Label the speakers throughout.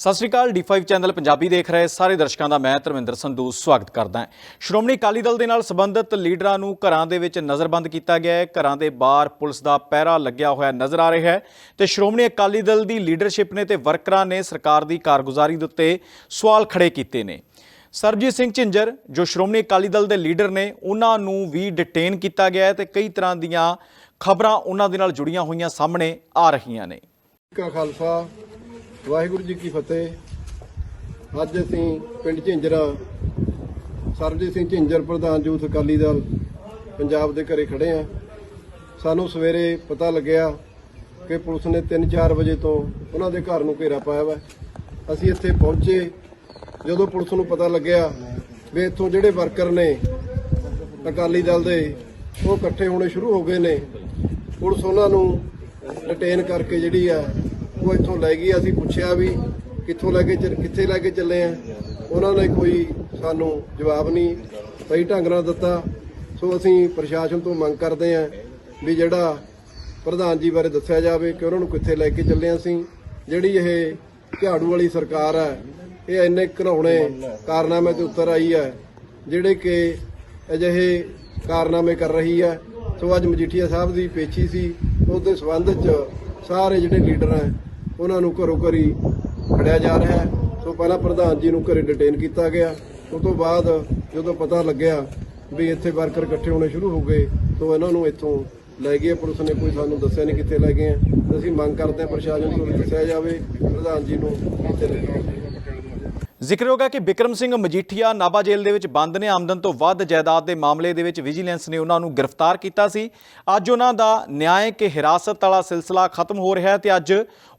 Speaker 1: ਸਤਿ ਸ਼੍ਰੀ ਅਕਾਲ D5 channel Punjabi ਦੇਖ ਰਹੇ ਸਾਰੇ ਦਰਸ਼ਕਾਂ ਦਾ ਮੈਂ ਧਰਮਿੰਦਰ ਸੰਧੂ ਸਵਾਗਤ ਕਰਦਾ ਹਾਂ। ਸ਼੍ਰੋਮਣੀ ਅਕਾਲੀ ਦਲ ਦੇ ਨਾਲ ਸੰਬੰਧਿਤ ਲੀਡਰਾਂ ਨੂੰ ਘਰਾਂ ਦੇ ਵਿੱਚ ਨਜ਼ਰਬੰਦ ਕੀਤਾ ਗਿਆ ਹੈ। ਘਰਾਂ ਦੇ ਬਾਹਰ ਪੁਲਿਸ ਦਾ ਪਹਿਰਾ ਲੱਗਿਆ ਹੋਇਆ ਨਜ਼ਰ ਆ ਰਿਹਾ ਹੈ ਤੇ ਸ਼੍ਰੋਮਣੀ ਅਕਾਲੀ ਦਲ ਦੀ ਲੀਡਰਸ਼ਿਪ ਨੇ ਤੇ ਵਰਕਰਾਂ ਨੇ ਸਰਕਾਰ ਦੀ ਕਾਰਗੁਜ਼ਾਰੀ ਦੇ ਉੱਤੇ ਸਵਾਲ ਖੜੇ ਕੀਤੇ ਨੇ। ਸਰਬਜੀਤ ਸਿੰਘ ਝਿੰਜਰ, ਜੋ ਸ਼੍ਰੋਮਣੀ ਅਕਾਲੀ ਦਲ ਦੇ ਲੀਡਰ ਨੇ, ਉਹਨਾਂ ਨੂੰ ਵੀ ਡਿਟੇਨ ਕੀਤਾ ਗਿਆ ਹੈ ਤੇ ਕਈ ਤਰ੍ਹਾਂ ਦੀਆਂ ਖਬਰਾਂ ਉਹਨਾਂ ਦੇ ਨਾਲ ਜੁੜੀਆਂ ਹੋਈਆਂ ਸਾਹਮਣੇ ਆ ਰਹੀਆਂ ਨੇ।
Speaker 2: ਕਾ ਖਾਲਸਾ ਵਾਹਿਗੁਰੂ ਜੀ ਕੀ ਫਤਿਹ। ਅੱਜ ਅਸੀਂ ਪਿੰਡ ਝਿੰਜਰਾ, ਸਰਬਜੀਤ ਸਿੰਘ ਝਿੰਜਰ ਪ੍ਰਧਾਨ ਯੂਥ ਅਕਾਲੀ ਦਲ ਪੰਜਾਬ ਦੇ ਘਰੇ ਖੜੇ ਆ ਸਾਨੂੰ ਸਵੇਰੇ ਪਤਾ ਲੱਗਿਆ ਕਿ ਪੁਲਿਸ ਨੇ 3-4 ਵਜੇ ਤੋਂ ਉਹਨਾਂ ਦੇ ਘਰ ਨੂੰ ਘੇਰਾ ਪਾਇਆ ਵਾ। ਅਸੀਂ ਇੱਥੇ ਪਹੁੰਚੇ। ਜਦੋਂ ਪੁਲਿਸ ਨੂੰ ਪਤਾ ਲੱਗਿਆ ਵੀ ਇੱਥੋਂ ਜਿਹੜੇ ਵਰਕਰ ਨੇ ਅਕਾਲੀ ਦਲ ਦੇ, ਉਹ ਇਕੱਠੇ ਹੋਣੇ ਸ਼ੁਰੂ ਹੋ ਗਏ ਨੇ। ਪੁਲਿਸ ਉਹਨਾਂ ਨੂੰ ਡਿਟੇਨ ਕਰਕੇ ਜਿਹੜੀ ਆ ਉਹ ਇੱਥੋਂ ਲੈ ਗਈ, ਅਸੀਂ ਪੁੱਛਿਆ ਵੀ ਕਿੱਥੋਂ ਲੈ ਕੇ ਚੱਲ- ਕਿੱਥੇ ਲੈ ਕੇ ਚੱਲੇ ਆ। ਉਹਨਾਂ ਨੇ ਕੋਈ ਸਾਨੂੰ ਜਵਾਬ ਨਹੀਂ ਸਹੀ ਢੰਗ ਨਾਲ ਦਿੱਤਾ। ਸੋ ਅਸੀਂ ਪ੍ਰਸ਼ਾਸਨ ਤੋਂ ਮੰਗ ਕਰਦੇ ਆ ਵੀ ਜਿਹੜਾ ਪ੍ਰਧਾਨ ਜੀ ਬਾਰੇ ਦੱਸਿਆ ਜਾਵੇ ਕਿ ਉਹਨਾਂ ਨੂੰ ਕਿੱਥੇ ਲੈ ਕੇ ਚੱਲੇ ਅਸੀਂ। ਜਿਹੜੀ ਇਹ ਝਾੜੂ ਵਾਲੀ ਸਰਕਾਰ ਹੈ ਇਹ ਇੰਨੇ ਘਰਾਉਣੇ ਕਾਰਨਾਮੇ ਤੇ ਉੱਤਰ ਆਈ ਹੈ ਜਿਹੜੇ ਕਿ ਅਜਿਹੇ ਕਾਰਨਾਮੇ ਕਰ ਰਹੀ ਹੈ ਸੋ ਅੱਜ ਮਜੀਠੀਆ ਸਾਹਿਬ ਦੀ ਪੇਚੀ ਸੀ, ਉਹਦੇ ਦੇ ਸੰਬੰਧ ਚ ਸਾਰੇ ਜਿਹੜੇ ਲੀਡਰ ਹੈ ਉਹਨਾਂ ਨੂੰ ਘਰੋ ਘਰੀ ਫੜਿਆ ਜਾ ਰਿਹਾ ਹੈ। ਸੋ ਪਹਿਲਾਂ ਪ੍ਰਧਾਨ ਜੀ ਨੂੰ ਘਰੇ ਡਿਟੇਨ ਕੀਤਾ ਗਿਆ। ਉਸ ਤੋਂ ਬਾਅਦ ਜਦੋਂ ਪਤਾ ਲੱਗਿਆ ਵੀ ਇੱਥੇ ਵਰਕਰ ਇਕੱਠੇ ਹੋਣੇ ਸ਼ੁਰੂ ਹੋ ਗਏ, ਤੋਂ ਇਹਨਾਂ ਨੂੰ ਇੱਥੋਂ ਲੈ ਗਏ। ਪੁਲਿਸ ਨੇ ਕੋਈ ਸਾਨੂੰ ਦੱਸਿਆ ਨਹੀਂ ਕਿੱਥੇ ਲੈ ਗਏ ਅਸੀਂ ਮੰਗ ਕਰਦੇ ਹਾਂ ਪ੍ਰਸ਼ਾਸਨ ਤੋਂ ਵੀ ਦੱਸਿਆ ਜਾਵੇ। ਪ੍ਰਧਾਨ ਜੀ ਨੂੰ ਕਿੱਥੇ ਲੈ ਗਏ
Speaker 1: ਜ਼ਿਕਰਯੋਗ ਹੈ ਕਿ ਬਿਕਰਮ ਸਿੰਘ ਮਜੀਠੀਆ ਨਾਭਾ ਜੇਲ੍ਹ ਦੇ ਵਿੱਚ ਬੰਦ ਨੇ। ਆਮਦਨ ਤੋਂ ਵੱਧ ਜਾਇਦਾਦ ਦੇ ਮਾਮਲੇ ਦੇ ਵਿੱਚ ਵਿਜੀਲੈਂਸ ਨੇ ਉਹਨਾਂ ਨੂੰ ਗ੍ਰਿਫਤਾਰ ਕੀਤਾ ਸੀ। ਅੱਜ ਉਹਨਾਂ ਦਾ ਨਿਆਂਇਕ ਹਿਰਾਸਤ ਵਾਲਾ ਸਿਲਸਿਲਾ ਖਤਮ ਹੋ ਰਿਹਾ ਹੈ ਤੇ ਅੱਜ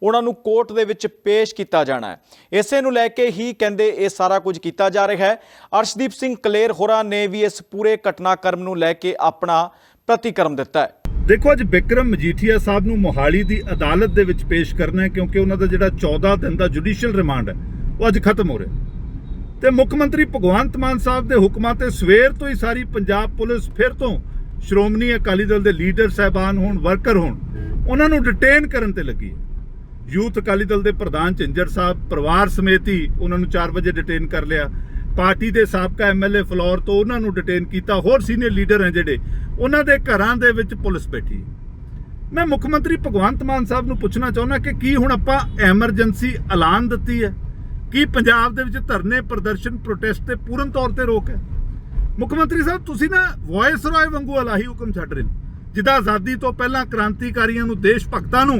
Speaker 1: ਉਹਨਾਂ ਨੂੰ ਕੋਰਟ ਦੇ ਵਿੱਚ ਪੇਸ਼ ਕੀਤਾ ਜਾਣਾ ਹੈ। ਇਸੇ ਨੂੰ ਲੈ ਕੇ ਹੀ ਕਹਿੰਦੇ ਇਹ ਸਾਰਾ ਕੁਝ ਕੀਤਾ ਜਾ ਰਿਹਾ ਹੈ। ਅਰਸ਼ਦੀਪ ਸਿੰਘ ਕਲੇਰ ਹੋਰਾਂ ਨੇ ਵੀ ਇਸ ਪੂਰੇ ਘਟਨਾਕ੍ਰਮ ਨੂੰ ਲੈ ਕੇ ਆਪਣਾ ਪ੍ਰਤੀਕਰਮ ਦਿੱਤਾ ਹੈ।
Speaker 3: ਦੇਖੋ, ਅੱਜ ਵਿਕਰਮ ਮਜੀਠੀਆ ਸਾਹਿਬ ਨੂੰ ਮੋਹਾਲੀ ਦੀ ਅਦਾਲਤ ਦੇ ਵਿੱਚ ਪੇਸ਼ ਕਰਨਾ ਹੈ ਕਿਉਂਕਿ ਉਹਨਾਂ ਦਾ ਜਿਹੜਾ 14 ਦਿਨ ਦਾ ਜੁਡੀਸ਼ੀਅਲ ਰਿਮਾਂਡ ਹੈ। ਉਹ ਅੱਜ ਖਤਮ ਹੋ ਰਿਹਾ। ਤੇ ਮੁੱਖ ਮੰਤਰੀ ਭਗਵੰਤ ਮਾਨ ਸਾਹਿਬ ਦੇ ਹੁਕਮਾਂ ਤੇ ਸਵੇਰ ਤੋਂ ਹੀ ਸਾਰੀ ਪੰਜਾਬ ਪੁਲਿਸ ਫਿਰ ਤੋਂ ਸ਼੍ਰੋਮਣੀ ਅਕਾਲੀ ਦਲ ਦੇ ਲੀਡਰ ਸਹਿਬਾਨ ਹੋਣ, ਵਰਕਰ ਹੋਣ, ਉਹਨਾਂ ਨੂੰ ਡਿਟੇਨ ਕਰਨ ਤੇ ਲੱਗੀ ਹੈ। ਯੂਥ ਅਕਾਲੀ ਦਲ ਦੇ ਪ੍ਰਧਾਨ ਝਿੰਜਰ ਸਾਹਿਬ ਪਰਿਵਾਰ ਸਮੇਤ ਹੀ ਉਹਨਾਂ ਨੂੰ 4 ਵਜੇ ਡਿਟੇਨ ਕਰ ਲਿਆ। ਪਾਰਟੀ ਦੇ ਸਾਬਕਾ ਐਮਐਲਏ ਫਲੋਰ ਤੋਂ ਉਹਨਾਂ ਨੂੰ ਡਿਟੇਨ ਕੀਤਾ। ਹੋਰ ਸੀਨੀਅਰ ਲੀਡਰ ਹਨ ਜਿਹੜੇ, ਉਹਨਾਂ ਦੇ ਘਰਾਂ ਦੇ ਵਿੱਚ ਪੁਲਿਸ ਬੈਠੀ ਹੈ। ਮੈਂ ਮੁੱਖ ਮੰਤਰੀ ਭਗਵੰਤ ਮਾਨ ਸਾਹਿਬ ਨੂੰ ਪੁੱਛਣਾ ਚਾਹੁੰਦਾ ਕਿ ਕੀ ਹੁਣ ਆਪਾਂ ਐਮਰਜੈਂਸੀ ਐਲਾਨ ਦਿੱਤੀ ਹੈ? ਕੀ ਪੰਜਾਬ ਦੇ ਵਿੱਚ ਧਰਨੇ ਪ੍ਰਦਰਸ਼ਨ ਪ੍ਰੋਟੈਸਟ ਤੇ ਪੂਰਨ ਤੌਰ ਤੇ ਰੋਕ ਹੈ? ਮੁੱਖ ਮੰਤਰੀ ਸਾਹਿਬ, ਤੁਸੀਂ ਨਾ ਵਾਇਸ ਰਾਏ ਵਾਂਗੂ ਅਲਾਹੀ ਹੁਕਮ ਛੱਡ ਰਹੇ ਹੋ। ਜਿੱਦਾਂ ਆਜ਼ਾਦੀ ਤੋਂ ਪਹਿਲਾਂ ਕ੍ਰਾਂਤੀਕਾਰੀਆਂ ਨੂੰ ਦੇਸ਼ ਭਗਤਾਂ ਨੂੰ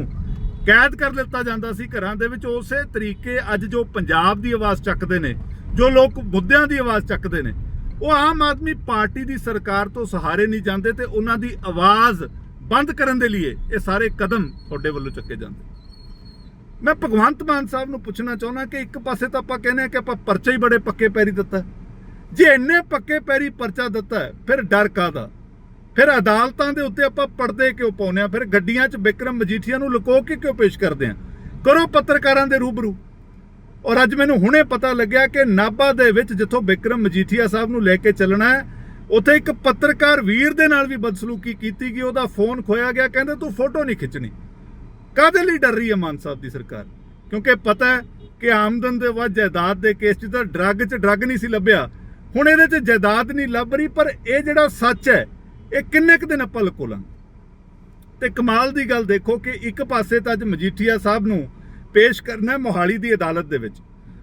Speaker 3: ਕੈਦ ਕਰ ਲਿੱਤਾ ਜਾਂਦਾ ਸੀ ਘਰਾਂ ਦੇ ਵਿੱਚ, ਉਸੇ ਤਰੀਕੇ ਅੱਜ ਜੋ ਪੰਜਾਬ ਦੀ ਆਵਾਜ਼ ਚੱਕਦੇ ਨੇ, ਜੋ ਲੋਕ ਮੁੱਦਿਆਂ ਦੀ ਆਵਾਜ਼ ਚੱਕਦੇ ਨੇ, ਉਹ ਆਮ ਆਦਮੀ ਪਾਰਟੀ ਦੀ ਸਰਕਾਰ ਤੋਂ ਸਹਾਰੇ ਨਹੀਂ ਜਾਂਦੇ ਤੇ ਉਹਨਾਂ ਦੀ ਆਵਾਜ਼ ਬੰਦ ਕਰਨ ਦੇ ਲਈ ਇਹ ਸਾਰੇ ਕਦਮ ਤੁਹਾਡੇ ਵੱਲੋਂ ਚੱਕੇ ਜਾਂਦੇ। ਮੈਂ ਭਗਵੰਤ ਮਾਨ ਸਾਹਿਬ ਨੂੰ ਪੁੱਛਣਾ ਚਾਹੁੰਦਾ ਕਿ ਇੱਕ ਪਾਸੇ ਤਾਂ ਆਪਾਂ ਕਹਿੰਦੇ ਆ ਕਿ ਆਪਾਂ ਪਰਚੇ ਹੀ ਬੜੇ ਪੱਕੇ ਪੈਰੀ ਦਿੱਤਾ। ਜੇ ਇੰਨੇ ਪੱਕੇ ਪੈਰੀ ਪਰਚਾ ਦਿੱਤਾ, ਫਿਰ ਡਰ ਕਾਦਾ ਫਿਰ ਅਦਾਲਤਾਂ ਦੇ ਉੱਤੇ ਆਪਾਂ ਪਰਦੇ ਕਿਉਂ ਪਾਉਂਦੇ ਆ ਫਿਰ ਗੱਡੀਆਂ 'ਚ ਵਿਕਰਮ ਮਜੀਠੀਆ ਨੂੰ ਲੁਕੋ ਕੇ ਕਿਉਂ ਪੇਸ਼ ਕਰਦੇ ਆ ਕਰੋ ਪੱਤਰਕਾਰਾਂ ਦੇ ਰੂਬਰੂ। ਔਰ ਅੱਜ ਮੈਨੂੰ ਹੁਣੇ ਪਤਾ ਲੱਗਿਆ ਕਿ ਨਾਭਾ ਦੇ ਵਿੱਚ ਜਿੱਥੋਂ ਵਿਕਰਮ ਮਜੀਠੀਆ ਸਾਹਿਬ ਨੂੰ ਲੈ ਕੇ ਚੱਲਣਾ ਹੈ, ਉੱਥੇ ਇੱਕ ਪੱਤਰਕਾਰ ਵੀਰ ਦੇ ਨਾਲ ਵੀ ਬਦਸਲੂਕੀ ਕੀਤੀ ਗਈ, ਉਹਦਾ ਫੋਨ ਖੋਇਆ ਗਿਆ, ਕਹਿੰਦੇ, ਤੂੰ ਫੋਟੋ ਨਹੀਂ ਖਿੱਚਣੀ। ਕਾਦੇ ਲਈ ਡਰ ਰਹੀ ਹੈ ਮਾਨ ਸਾਹਿਬ ਦੀ ਸਰਕਾਰ? ਕਿਉਂਕਿ ਪਤਾ ਹੈ ਕਿ ਆਮਦਨ ਦੇ ਵੱਧ, ਜਾਇਦਾਦ ਦੇ ਕੇਸ 'ਚ ਤਾਂ ਡਰੱਗ 'ਚ ਡਰੱਗ ਨਹੀਂ ਸੀ ਲੱਭਿਆ। ਹੁਣ ਇਹਦੇ 'ਚ ਜਾਇਦਾਦ ਨਹੀਂ ਲੱਭ ਰਹੀ, ਪਰ ਇਹ ਜਿਹੜਾ ਸੱਚ ਹੈ, ਇਹ ਕਿੰਨੇ ਕੁ ਦਿਨ ਆਪਾਂ ਲਕੋਲਾਂਗੇ ਤੇ ਕਮਾਲ ਦੀ ਗੱਲ ਦੇਖੋ ਕਿ ਇੱਕ ਪਾਸੇ ਤਾਂ ਅੱਜ ਮਜੀਠੀਆ ਸਾਹਿਬ ਨੂੰ ਪੇਸ਼ ਕਰਨਾ ਮੋਹਾਲੀ ਦੀ ਅਦਾਲਤ ਦੇ ਵਿੱਚ।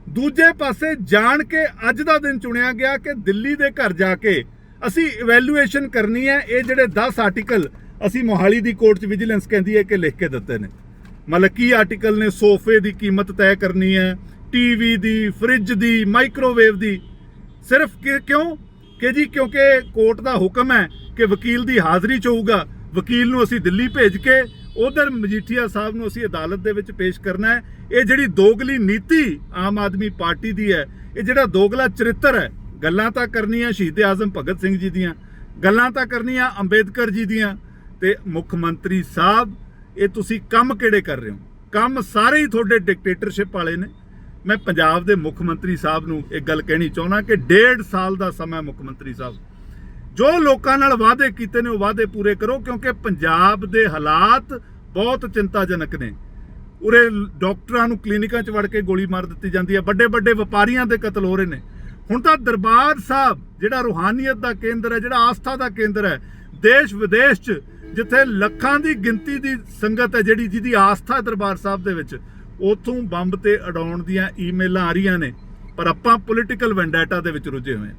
Speaker 3: ਦੂਜੇ ਪਾਸੇ ਜਾਣ ਕੇ ਅੱਜ ਦਾ ਦਿਨ ਚੁਣਿਆ ਗਿਆ ਕਿ ਦਿੱਲੀ ਦੇ ਘਰ ਜਾ ਕੇ ਅਸੀਂ ਇਵੈਲੂਏਸ਼ਨ ਕਰਨੀ ਹੈ। ਇਹ ਜਿਹੜੇ 10 ਆਰਟੀਕਲ ਅਸੀਂ ਮੋਹਾਲੀ ਦੀ ਕੋਰਟ 'ਚ ਵਿਜੀਲੈਂਸ ਕਹਿੰਦੀ ਹੈ ਕਿ ਲਿਖ ਕੇ ਦਿੱਤੇ ਨੇ। ਮਤਲਬ ਕੀ ਆਰਟੀਕਲ ਨੇ ਸੋਫੇ ਦੀ ਕੀਮਤ ਤੈਅ ਕਰਨੀ ਹੈ ਟੀਵੀ ਦੀ ਫ੍ਰਿਜ ਦੀ ਮਾਈਕ੍ਰੋਵੇਵ ਦੀ। ਸਿਰਫ ਕਿ- ਕਿਉਂ? ਕਿ ਜੀ ਕਿਉਂਕਿ ਕੋਰਟ ਦਾ ਹੁਕਮ ਹੈ ਕਿ ਵਕੀਲ ਦੀ ਹਾਜ਼ਰੀ 'ਚ ਹੋਊਗਾ। ਵਕੀਲ ਨੂੰ ਅਸੀਂ ਦਿੱਲੀ ਭੇਜ ਕੇ ਉਧਰ ਮਜੀਠੀਆ ਸਾਹਿਬ ਨੂੰ ਅਸੀਂ ਅਦਾਲਤ ਦੇ ਵਿੱਚ ਪੇਸ਼ ਕਰਨਾ ਹੈ। ਇਹ ਜਿਹੜੀ ਦੋਗਲੀ ਨੀਤੀ ਆਮ ਆਦਮੀ ਪਾਰਟੀ ਦੀ ਹੈ, ਇਹ ਜਿਹੜਾ ਦੋਗਲਾ ਚਰਿੱਤਰ ਹੈ, ਗੱਲਾਂ ਤਾਂ ਕਰਨੀਆਂ ਸ਼ਹੀਦ ਆਜ਼ਮ ਭਗਤ ਸਿੰਘ ਜੀ ਦੀਆਂ, ਗੱਲਾਂ ਤਾਂ ਕਰਨੀਆਂ ਅੰਬੇਦਕਰ ਜੀ ਦੀਆਂ ਤੇ ਮੁੱਖ ਮੰਤਰੀ ਸਾਹਿਬ ਇਹ ਤੁਸੀਂ ਕੰਮ ਕਿਹੜੇ ਕਰ ਰਹੇ ਹੋ? ਕੰਮ ਸਾਰੇ ਹੀ ਤੁਹਾਡੇ ਡਿਕਟੇਟਰਸ਼ਿਪ ਵਾਲੇ ਨੇ। ਮੈਂ ਪੰਜਾਬ ਦੇ ਮੁੱਖ ਮੰਤਰੀ ਸਾਹਿਬ ਨੂੰ ਇੱਕ ਗੱਲ ਕਹਿਣੀ ਚਾਹੁੰਦਾ ਕਿ ਡੇਢ ਸਾਲ ਦਾ ਸਮਾਂ ਮੁੱਖ ਮੰਤਰੀ ਸਾਹਿਬ। ਜੋ ਲੋਕਾਂ ਨਾਲ ਵਾਅਦੇ ਕੀਤੇ ਨੇ ਉਹ ਵਾਅਦੇ ਪੂਰੇ ਕਰੋ, ਕਿਉਂਕਿ ਪੰਜਾਬ ਦੇ ਹਾਲਾਤ ਬਹੁਤ ਚਿੰਤਾਜਨਕ ਨੇ। ਉਰੇ ਡਾਕਟਰਾਂ ਨੂੰ ਕਲੀਨਿਕਾਂ 'ਚ ਵੜ ਕੇ ਗੋਲੀ ਮਾਰ ਦਿੱਤੀ ਜਾਂਦੀ ਹੈ। ਵੱਡੇ ਵੱਡੇ ਵਪਾਰੀਆਂ ਦੇ ਕਤਲ ਹੋ ਰਹੇ ਨੇ। ਹੁਣ ਤਾਂ ਦਰਬਾਰ ਸਾਹਿਬ, ਜਿਹੜਾ ਰੂਹਾਨੀਅਤ ਦਾ ਕੇਂਦਰ ਹੈ, ਜਿਹੜਾ ਆਸਥਾ ਦਾ ਕੇਂਦਰ ਹੈ ਦੇਸ਼ ਵਿਦੇਸ਼ 'ਚ ਜਿੱਥੇ ਲੱਖਾਂ ਦੀ ਗਿਣਤੀ ਦੀ ਸੰਗਤ ਹੈ ਜਿਹੜੀ ਜਿਹਦੀ ਆਸਥਾ ਦਰਬਾਰ ਸਾਹਿਬ ਦੇ ਵਿੱਚ, ਉਥੋਂ ਬੰਬ ਤੇ ਅਡਾਉਣ ਦੀਆਂ ਈਮੇਲਾਂ ਆ ਰਹੀਆਂ ਨੇ, ਪਰ ਆਪਾਂ ਪੋਲੀਟੀਕਲ ਵੈਂਡੈਟਾ ਦੇ ਵਿੱਚ ਰੁੱਝੇ ਹੋਏ ਹਾਂ।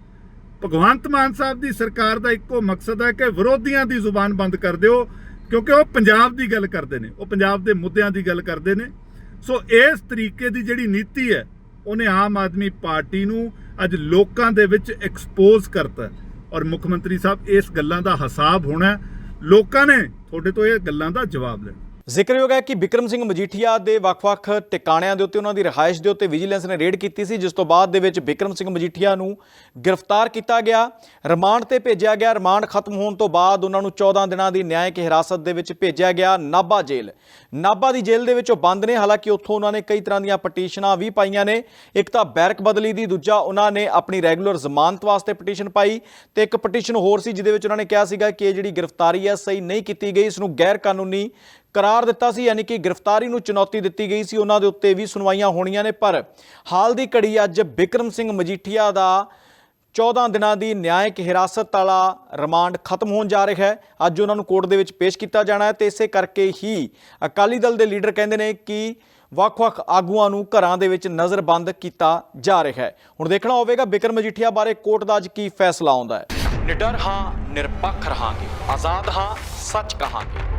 Speaker 3: ਭਗਵੰਤ ਮਾਨ ਸਾਹਿਬ ਦੀ ਸਰਕਾਰ ਦਾ ਇੱਕੋ ਮਕਸਦ ਹੈ ਕਿ ਵਿਰੋਧੀਆਂ ਦੀ ਜ਼ੁਬਾਨ ਬੰਦ ਕਰ ਦਿਓ, ਕਿਉਂਕਿ ਉਹ ਪੰਜਾਬ ਦੀ ਗੱਲ ਕਰਦੇ ਨੇ, ਉਹ ਪੰਜਾਬ ਦੇ ਮੁੱਦਿਆਂ ਦੀ ਗੱਲ ਕਰਦੇ ਨੇ। ਸੋ ਇਸ ਤਰੀਕੇ ਦੀ ਜਿਹੜੀ ਨੀਤੀ ਹੈ, ਉਹਨੇ ਆਮ ਆਦਮੀ ਪਾਰਟੀ ਨੂੰ ਅੱਜ ਲੋਕਾਂ ਦੇ ਵਿੱਚ ਐਕਸਪੋਜ਼ ਕਰਤਾ ਔਰ ਮੁੱਖ ਮੰਤਰੀ ਸਾਹਿਬ, ਇਸ ਗੱਲਾਂ ਦਾ ਹਿਸਾਬ ਹੋਣਾ ਲੋਕਾਂ ਨੇ ਤੁਹਾਡੇ ਤੋਂ ਇਹ ਗੱਲਾਂ ਦਾ ਜਵਾਬ ਲੈਣਾ।
Speaker 1: ਜ਼ਿਕਰਯੋਗ ਹੈ ਕਿ ਵਿਕਰਮ ਸਿੰਘ ਮਜੀਠੀਆ ਦੇ ਵੱਖ-ਵੱਖ ਟਿਕਾਣਿਆਂ ਦੇ ਉੱਤੇ ਉਹਨਾਂ ਦੀ ਰਿਹਾਇਸ਼ ਦੇ ਉੱਤੇ ਵਿਜੀਲੈਂਸ ਨੇ ਰੇਡ ਕੀਤੀ ਸੀ, ਜਿਸ ਤੋਂ ਬਾਅਦ ਦੇ ਵਿੱਚ ਵਿਕਰਮ ਸਿੰਘ ਮਜੀਠੀਆ ਨੂੰ ਗ੍ਰਿਫਤਾਰ ਕੀਤਾ ਗਿਆ, ਰਿਮਾਂਡ ਤੇ ਭੇਜਿਆ ਗਿਆ, ਰਿਮਾਂਡ ਖਤਮ ਹੋਣ ਤੋਂ ਬਾਅਦ ਉਹਨਾਂ ਨੂੰ 14 ਦਿਨਾਂ ਦੀ ਨਿਆਇਕ ਹਿਰਾਸਤ ਦੇ ਵਿੱਚ ਭੇਜਿਆ ਗਿਆ ਨਾਭਾ ਜੇਲ੍ਹ। ਨਾਭਾ ਦੀ ਜੇਲ੍ਹ ਦੇ ਵਿੱਚ ਉਹ ਬੰਦ ਨੇ, ਹਾਲਾਂਕਿ ਉੱਥੋਂ ਉਹਨਾਂ ਨੇ ਕਈ ਤਰ੍ਹਾਂ ਦੀਆਂ ਪਟੀਸ਼ਨਾਂ ਵੀ ਪਾਈਆਂ ਨੇ। ਇੱਕ ਤਾਂ ਬੈਰਕ ਬਦਲੀ ਦੀ, ਦੂਜਾ ਉਹਨਾਂ ਨੇ ਆਪਣੀ ਰੈਗੂਲਰ ਜ਼ਮਾਨਤ ਵਾਸਤੇ ਪਟੀਸ਼ਨ ਪਾਈ ਤੇ ਇੱਕ ਪਟੀਸ਼ਨ ਹੋਰ ਸੀ, ਜਿਹਦੇ ਵਿੱਚ ਉਹਨਾਂ ਨੇ ਕਿਹਾ ਸੀਗਾ ਕਿ ਇਹ ਜਿਹੜੀ ਗ੍ਰਿਫਤਾਰੀ ਹੈ, ਸਹੀ ਨਹੀਂ ਕੀਤੀ ਗਈ, ਇਸ ਨੂੰ ਗੈਰ ਕਾਨੂੰਨੀ ਕਰਾਰ ਦਿੱਤਾ ਸੀ, ਯਾਨੀ ਕਿ ਗ੍ਰਿਫਤਾਰੀ ਨੂੰ ਚੁਣੌਤੀ ਦਿੱਤੀ ਗਈ ਸੀ। ਉਹਨਾਂ ਦੇ ਉੱਤੇ ਵੀ ਸੁਣਵਾਈਆਂ ਹੋਣੀਆਂ ਨੇ, ਪਰ ਹਾਲ ਦੀ ਘੜੀ ਅੱਜ ਬਿਕਰਮ ਸਿੰਘ ਮਜੀਠੀਆ ਦਾ 14 ਦਿਨਾਂ ਦੀ ਨਿਆਇਕ ਹਿਰਾਸਤ ਵਾਲਾ ਰਿਮਾਂਡ ਖਤਮ ਹੋਣ ਜਾ ਰਿਹਾ ਹੈ। ਅੱਜ ਉਹਨਾਂ ਨੂੰ ਕੋਰਟ ਦੇ ਵਿੱਚ ਪੇਸ਼ ਕੀਤਾ ਜਾਣਾ ਹੈ ਤੇ ਇਸੇ ਕਰਕੇ ਹੀ ਅਕਾਲੀ ਦਲ ਦੇ ਲੀਡਰ ਕਹਿੰਦੇ ਨੇ ਕਿ ਵੱਖ-ਵੱਖ ਆਗੂਆਂ ਨੂੰ ਘਰਾਂ ਦੇ ਵਿੱਚ ਨਜ਼ਰਬੰਦ ਕੀਤਾ ਜਾ ਰਿਹਾ ਹੈ। ਹੁਣ ਦੇਖਣਾ ਹੋਵੇਗਾ ਬਿਕਰਮ ਮਜੀਠੀਆ ਬਾਰੇ ਕੋਰਟ ਦਾ ਅੱਜ ਕੀ ਫੈਸਲਾ ਆਉਂਦਾ ਹੈ। ਨਿਡਰ ਹਾਂ, ਨਿਰਪੱਖ ਰਹਾਂਗੇ। ਆਜ਼ਾਦ ਹਾਂ, ਸੱਚ ਕਹਾਂਗੇ।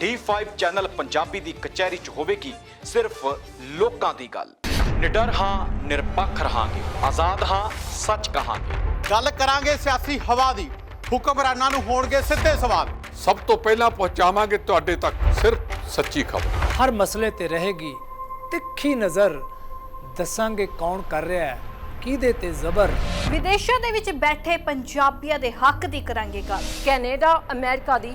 Speaker 1: D5 ਚੈਨਲ ਪੰਜਾਬੀ ਦੀ ਕਚਹਿਰੀ 'ਚ ਹੋਵੇਗੀ ਸਿਰਫ ਲੋਕਾਂ ਦੀ ਗੱਲ। ਨਿਡਰ ਹਾਂ ਨਿਰਪੱਖ ਰਹਾਂਗੇ। ਆਜ਼ਾਦ ਹਾਂ ਸੱਚ ਕਹਾਂਗੇ।
Speaker 4: ਗੱਲ ਕਰਾਂਗੇ ਸਿਆਸੀ ਹਵਾ ਦੀ। ਹੁਕਮਰਾਨਾਂ ਨੂੰ ਹੋਣਗੇ ਸਿੱਧੇ ਸਵਾਲ।
Speaker 5: ਸਭ ਤੋਂ ਪਹਿਲਾਂ ਪਹੁੰਚਾਵਾਂਗੇ ਤੁਹਾਡੇ ਤੱਕ ਸਿਰਫ ਸੱਚੀ ਖਬਰ।
Speaker 6: ਹਰ ਮਸਲੇ ਤੇ ਰਹੇਗੀ ਤਿੱਖੀ ਨਜ਼ਰ। ਦੱਸਾਂਗੇ ਕੌਣ ਕਰ ਰਿਹਾ ਹੈ ਕਿਹਦੇ ਤੇ ਜ਼ਬਰ।
Speaker 7: ਵਿਦੇਸ਼ਾਂ ਦੇ ਵਿੱਚ ਬੈਠੇ ਪੰਜਾਬੀਆਂ ਦੇ ਹੱਕ ਦੀ ਕਰਾਂਗੇ ਗੱਲ।
Speaker 8: ਕੈਨੇਡਾ ਅਮਰੀਕਾ ਦੀ